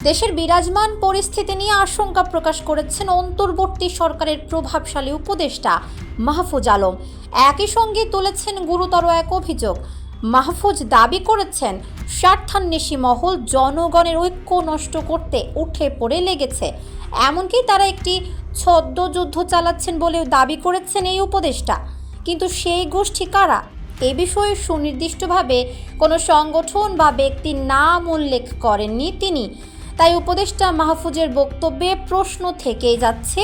দেশের বিরাজমান পরিস্থিতি নিয়ে আশঙ্কা প্রকাশ করেছেন অন্তর্বর্তী সরকারের প্রভাবশালী উপদেষ্টা মাহফুজ আলম। একই সঙ্গে তুলেছেন গুরুতর এক অভিযোগ। মাহফুজ দাবি করেছেন, স্বার্থান্বেষী মহল জনগণের ঐক্য নষ্ট করতে উঠে পড়ে লেগেছে। এমনকি তারা একটি ছদ্মযুদ্ধ চালাচ্ছেন বলেও দাবি করেছেন এই উপদেষ্টা। কিন্তু সেই গোষ্ঠী কারা? এ বিষয়ে সুনির্দিষ্টভাবে কোনো সংগঠন বা ব্যক্তির নাম উল্লেখ করেননি তিনি। তাই উপদেষ্টা মাহফুজের বক্তব্যে প্রশ্ন থেকেই যাচ্ছে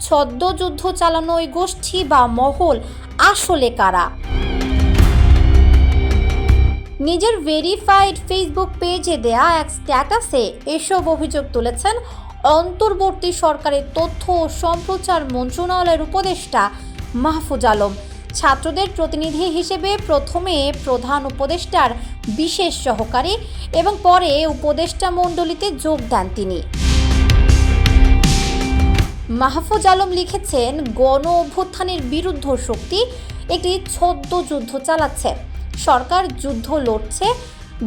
ছদ্মযুদ্ধ চালানো ওই গোষ্ঠী বা মহল আসলে কারা? নিজের ভেরিফাইড ফেসবুক পেজে দেয়া এক স্ট্যাটাসে এসব অভিযোগ তুলেছেন অন্তর্বর্তী সরকারের তথ্য ও সম্প্রচার মন্ত্রণালয়ের উপদেষ্টা মাহফুজ আলম। ছাত্রদের প্রতিনিধি হিসেবে প্রথমে প্রধান উপদেষ্টার বিশেষ সহকারী এবং পরে উপদেষ্টা মণ্ডলীতে যোগ দেন তিনি। মাহফুজ আলম লিখেছেন, গণ অভ্যুত্থানের বিরুদ্ধ শক্তি একটি ছদ্ম যুদ্ধ চালাচ্ছে। সরকার যুদ্ধ লড়ছে।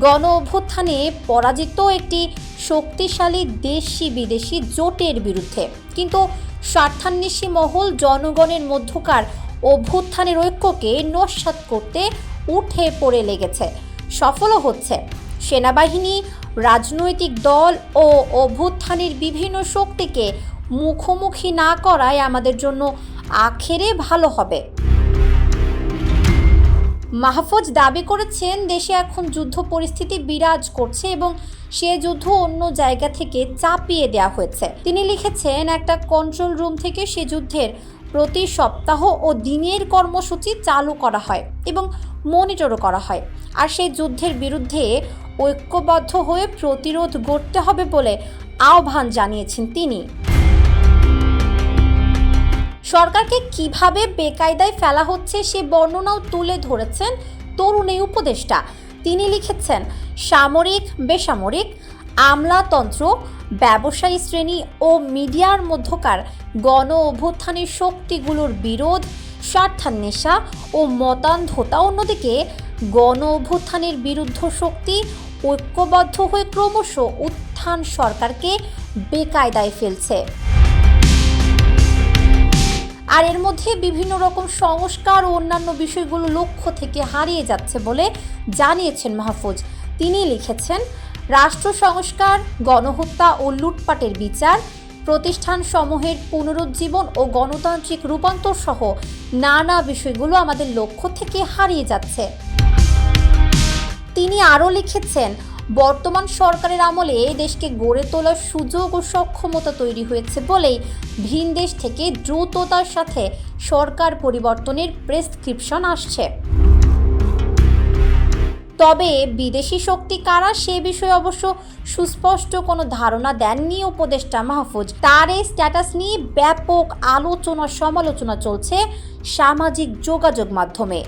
গণ অভ্যুত্থানে পরাজিত একটি শক্তিশালী দেশি বিদেশি জোটের বিরুদ্ধে। কিন্তু স্বার্থান্বেষী মহল জনগণের মধ্যকার অভ্যুত্থানের ঐক্যকে নস্যাৎ করতে উঠে পড়ে লেগেছে। সফলও হচ্ছে। সেনাবাহিনী, রাজনৈতিক দল ও অভ্যুত্থানের বিভিন্ন শক্তিকে মুখোমুখি না করায় আমাদের জন্য আখেরে ভালো হবে। মাহফুজ দাবি করেছেন, দেশে এখন যুদ্ধ পরিস্থিতি বিরাজ করছে এবং সে যুদ্ধ অন্য জায়গা থেকে চাপিয়ে দেওয়া হয়েছে। তিনি লিখেছেন, একটা কন্ট্রোল রুম থেকে সে যুদ্ধের প্রতি সপ্তাহ ও দিনের কর্মসূচি চালু করা হয় এবং মনিটরও করা হয়। আর সেই যুদ্ধের বিরুদ্ধে ঐক্যবদ্ধ হয়ে প্রতিরোধ গড়তে হবে বলে আহ্বান জানিয়েছেন তিনি। সরকারকে কীভাবে বেকায়দায় ফেলা হচ্ছে সে বর্ণনাও তুলে ধরেছেন তরুণ এই উপদেষ্টা। তিনি লিখেছেন, সামরিক, বেসামরিক, আমলাতন্ত্র, ব্যবসায়ী শ্রেণি ও মিডিয়ার মধ্যকার গণ অভ্যুত্থানের শক্তিগুলোর বিরোধ, স্বার্থান্বেষা ও মতান্ধতা অন্যদিকে গণ অভ্যুত্থানের বিরুদ্ধ শক্তি ঐক্যবদ্ধ হয়ে ক্রমশ উত্থান সরকারকে বেকায়দায় ফেলছে। আর এর মধ্যে বিভিন্ন রকম সংস্কার ও অন্যান্য বিষয়গুলো লক্ষ্য থেকে হারিয়ে যাচ্ছে বলে জানিয়েছেন মাহফুজ। তিনি লিখেছেন, রাষ্ট্র সংস্কার, গণহত্যা ও লুটপাটের বিচার প্রতিষ্ঠান সমূহের পুনরুজ্জীবন ও গণতান্ত্রিক রূপান্তর সহ নানা বিষয়গুলো আমাদের লক্ষ্য থেকে হারিয়ে যাচ্ছে। তিনি আরও লিখেছেন, বর্তমান সরকারের আমলে এই দেশকে গড়ে তোলার সুযোগ ও সক্ষমতা তৈরি হয়েছে বলেই ভিন দেশ থেকে দ্রুততার সাথে সরকার পরিবর্তনের প্রেসক্রিপশন আসছে। তবে বিদেশি শক্তি কারা সে বিষয়ে অবশ্য সুস্পষ্ট কোনো ধারণা দেননি উপদেষ্টা মাহফুজ। তার এই স্ট্যাটাস নিয়ে ব্যাপক আলোচনা সমালোচনা চলছে সামাজিক যোগাযোগ মাধ্যমে।